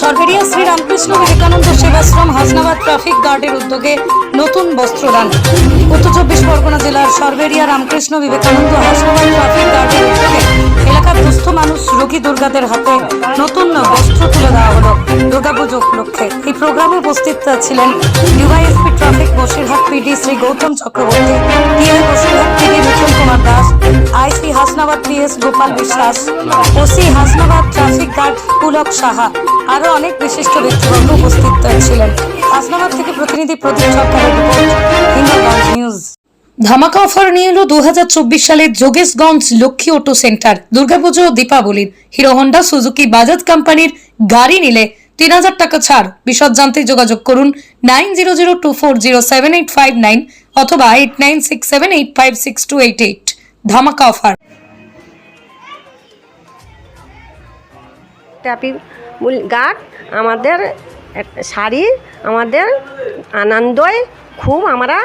Sarberia Shri Ramakrishna Vivekananda Sevashram Hasnabad traffic গার্ডের উদ্যোগে নতুন বস্ত্রদান। উত্তর চব্বিশ পরগনা জেলার সরবেরিয়া রামকৃষ্ণ বিবেকানন্দ হাসনাবাদ ট্রাফিক গার্ডের উদ্যোগে এলাকার দুস্থ মানুষ, রোগী দুর্গাদের হাতে নতুন বস্ত্র তুলে দেওয়া হলো দুর্গাপুজো উপলক্ষে এই প্রোগ্রামে উপস্থিত ছিলেন DYSP traffic Basirhat PD Shri Goutam Chakraborty, TI Basirhat PD Mithun Kumar Das, IC Hasnabad PS Gopal Biswas, OC Hasnabad traffic guard Pulak Saha. আরও অনেক বিশিষ্ট ব্যক্তিবর্গ উপস্থিত ছিলেন। হাসনাবাদ থেকে প্রতিনিধি প্রদীপ হিন্দুগঞ্জ নিউজ। ধামাকা অফার নিয়ে এলো দু সালে যোগেশগঞ্জ লক্ষ্মী অটো সেন্টার। দুর্গাপুজো ও দীপাবলির। হিরো হন্ডা, সুজুকি, বাজাজ কোম্পানির গাড়ি নিলে তিন হাজার টাকা ছাড়। বিশদ জানতে যোগাযোগ করুন nine zero zero two four zero seven eight five nine অথবা eight nine six seven eight five six two eight eight. ধামাকা অফার। ট্যাপি গার্ড আমাদের শাড়ি, আমাদের আনন্দই খুব আমরা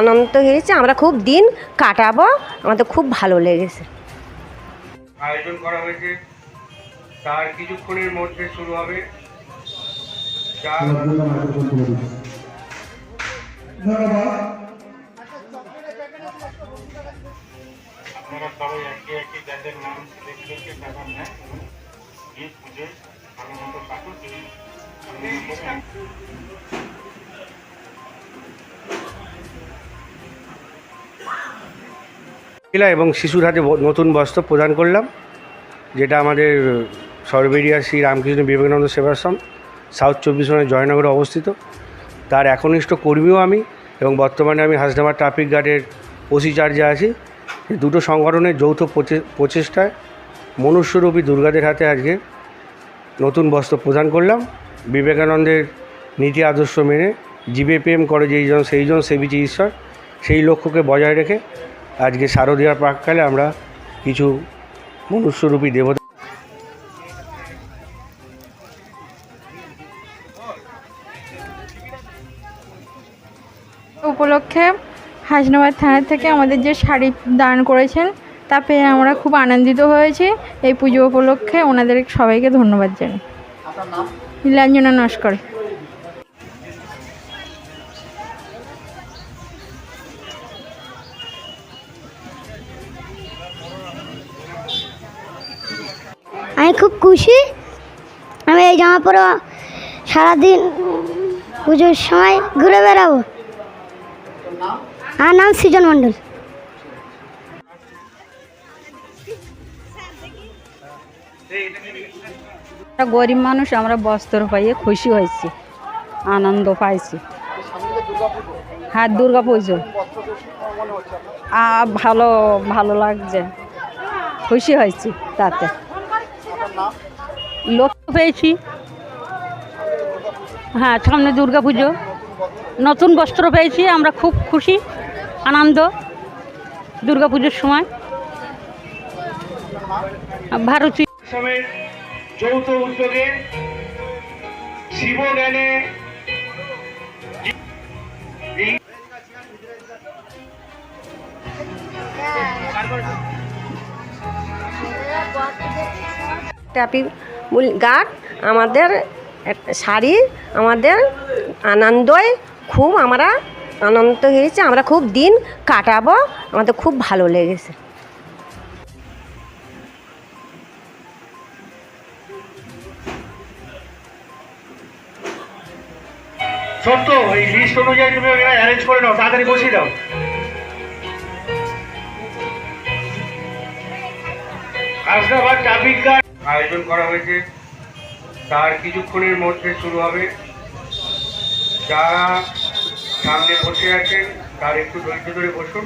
আনন্দ হয়েছে, আমরা খুব দিন কাটাবো, আমাদের খুব ভালো লেগেছে। আয়োজন করা হয়েছে। তার কিছুক্ষণের মধ্যে শুরু হবে। আপনারা সবাই একে একে যাদের নাম সিলেক্ট করছে মহিলা এবং শিশুর হাতে নতুন বস্ত্র প্রদান করলাম, যেটা আমাদের সরবেরিয়া শ্রী রামকৃষ্ণ বিবেকানন্দ সেবাশ্রম, সাউথ চব্বিশ পরগনা জয়নগরে অবস্থিত। তার একনিষ্ঠ কর্মীও আমি এবং বর্তমানে আমি হাসনাবাদ ট্রাফিক গার্ডের ওসি চার্জে আছি। দুটো সংগঠনের যৌথ প্রচে- প্রচেষ্টায় মনুষ্যরূপী দুর্গাদের হাতে আজকে নতুন বস্ত্র প্রদান করলাম। বিবেকানন্দের নীতি আদর্শ মেনে জীবে প্রেম করে যেইজন সেইজন সেবিছে ঈশ্বর, সেই লক্ষ্যকে বজায় রেখে আজকে শারদীয়ার প্রাককালে আমরা কিছু মনুষ্যরূপী দেবতা উপলক্ষে হাসনাবাদ থানা থেকে আমাদের যে শাড়ি দান করেছেন তা পেয়ে আমরা খুব আনন্দিত হয়েছি এই পুজো উপলক্ষে। ওনাদের সবাইকে ধন্যবাদ জানাই। নীলাঞ্জনা নস্কর। আমি খুব খুশি। আমি এই জামা পরে সারাদিন পুজোর সময় ঘুরে বেড়াবো। আমার নাম সৃজন মণ্ডল। গরিব মানুষ, আমরা বস্ত্র পাইয়ে খুশি হয়েছি, আনন্দ পাইছি। হ্যাঁ দুর্গা পুজো। ভালো ভালো লাগছে। খুশি হয়েছি তাতে। লোক পেয়েছি। হ্যাঁ সামনে দুর্গা পুজো। নতুন বস্ত্র পেয়েছি, আমরা খুব খুশি, আনন্দ। দুর্গা পুজোর সময়। ভারতী আশ্রমের যৌথ উদ্যোগে শিবজ্ঞানে ট্যাপি গার্ড আমাদের শাড়ি, আমাদের আনন্দই খুব আমরা আনন্দ হয়েছে। আমরা খুব দিন কাটাবো। আমাদের খুব ভালো লেগেছে। সত্য এই লিস্ট অনুযায়ী তুমি ওখানে অ্যারেঞ্জ করে নাও তাড়াতাড়ি বসিয়ে দাও। হাসনাবাদ ট্রাফিক গার্ড আয়োজন করা হয়েছে। তার কিছুক্ষণের মধ্যে শুরু হবে। যারা সামনে বসে আছেন তার একটু ধৈর্য ধরে বসুন।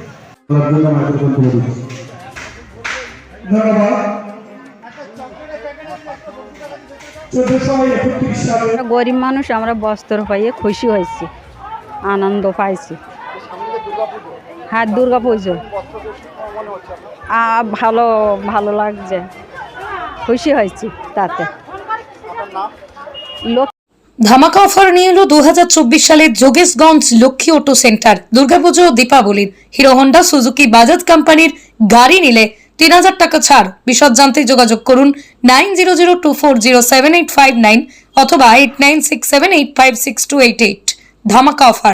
আমরা গরিব মানুষ আমরা বস্ত্র পাইয়ে খুশি হয়েছি আনন্দ পাইছি। হ্যাঁ দুর্গা পুজো ভালো ভালো লাগছে। খুশি হয়েছি তাতে। লোক ধামাকা অফার নিয়ে এলো দু সালের যোগেশগঞ্জ লক্ষ্মী অটো সেন্টার। দুর্গাপুজো ও দীপাবলির। হিরো হন্ডা সুজুকি বাজাজ কোম্পানির গাড়ি নিলে তিন হাজার টাকা ছাড়। বিশদ জানতে যোগাযোগ করুন nine zero zero two four zero seven eight five nine অথবা eight nine six seven eight five six two eight eight. ধামাকা অফার।